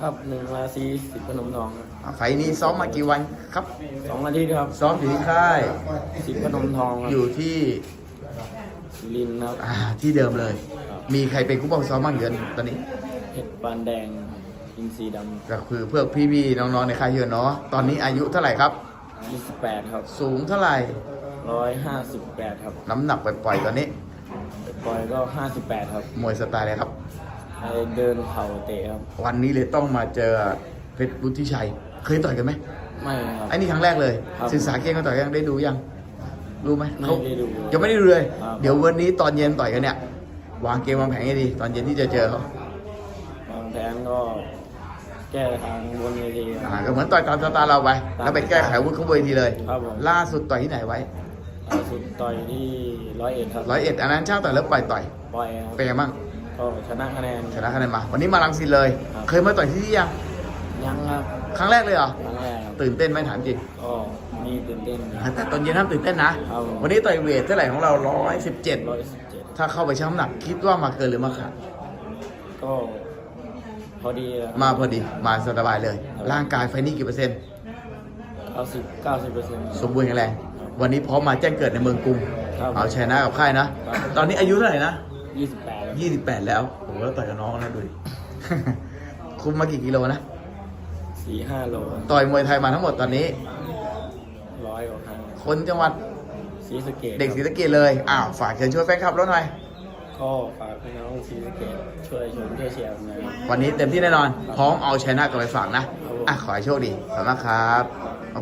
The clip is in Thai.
ครับหนึ่งราศีสิบพนมทองครับอะไฟล์นี้ซ้อมมากี่วันครับ สองอาทิตย์ครับซ้อมอยู่ที่ค่าย สิบพนมทองครับอยู่ที่สุรินทร์ครับ อ่าที่เดิมเลยครับมีใครเป็นกู้บังซ้อมบ้างเดือนตอนนี้ เพชรปานแดงอินทรีดก็คือเพื่อพี่ๆน้องๆในค่ายเยอะเนาะ ตอนนี้อายุเท่าไหร่ครับำยี่สิบแปดครับสูงเท่าไหร่ ร้อยห้าสิบแปดครับน้ำหนักปล่อยๆตอนนี้ ปล่อยก็ห้าสิบแปดครับ มวยสไตล์อะไรครับไอ เดินเข่าเตะครับ วันนี้เลยต้องมาเจอเพชรวุฒิชัย เคยต่อยกันไหมไม่ครับ ไอ้นี่ครั้งแรกเลยครับศึกษาเกมกันต่อยยังได้ดูยัง รู้ไหมไม่เขาได้ดูยังไม่ได้ดูเลยครับเดี๋ยววันนี้ตอนเย็นต่อยกันเนี่ยวางเกมวางแผนให้ดี ตอนเย็นที่จะเจอเขาบางแผนก็แก้ทางบนเวทีคอ่ารับก็เหมือนต่อยตามสไตล์เราไปครับแล้วไปแก้ไขอาวุฒิข้างบนเวทีเลยครับผมล่าสุดต่อยที่ไหนไว้ล่าสุดต่อยที่ร้อยเอ็ดครับร้อยเอ็ดอันนั้นช่างต่อยแล้วปล่อยต่อยปล่อยครับเป็นไงบ้าง ก็ชนะคะแนน ชนะคะแนนมา วันนี้มาลังสิตเลย ครับ เคยมาต่อยที่นี่ยัง ยังครับครั้งแรกเลยเหรอ ครั้งแรกครับตื่นเต้นไหมถามจริงก็มีตื่นเต้นแต่ตอนเย็นห้ามตื่นเต้นนะ ครับวันนี้ต่อยเวทเท่าไหร่ของเราร้อยสิบเจ็ดร้อยสิบเจ็ดถ้าเข้าไปชั่งน้ำหนักคิดว่ามาเกินหรือมาขาด ก็พอดีแล้วมาพอดี มาสบายเลย ร่างกายไฟนี่กี่เปอร์เซ็นต์ เก้าสิบเก้าสิบเปอร์เซ็นต์ สมบูรณ์แข็งแรง วันนี้พร้อมมาแจ้งเกิดในเมืองกรุง ครับเอาชนะกับค่ายนะ ครับ ตอนนี้อายุเท่าไหร่นะ ยี่สิบแปด28แล้วโอ้โหแล้วต่อยกับน้องนะดูดิ คุมมากี่กิโลนะสี่ห้าโลต่อยมวยไทยมาทั้งหมดตอนนี้ร้อยกว่าครั้งคนจังหวัดสีสะเกตเด็กศรีสะเกษเลย อ้าว ฝากเชิญช่วยแฟนคลับรถหน่อย ก็ฝากพี่น้องสีสะเกตช่วยชมช่วยเชียร์ผมหน่อยครับวันนี้เต็มที่แน่นอน พร้อมเอาชนะกลับไปฝากนะครับผมอะ ขอให้โชคดีขอบคุณมากครับ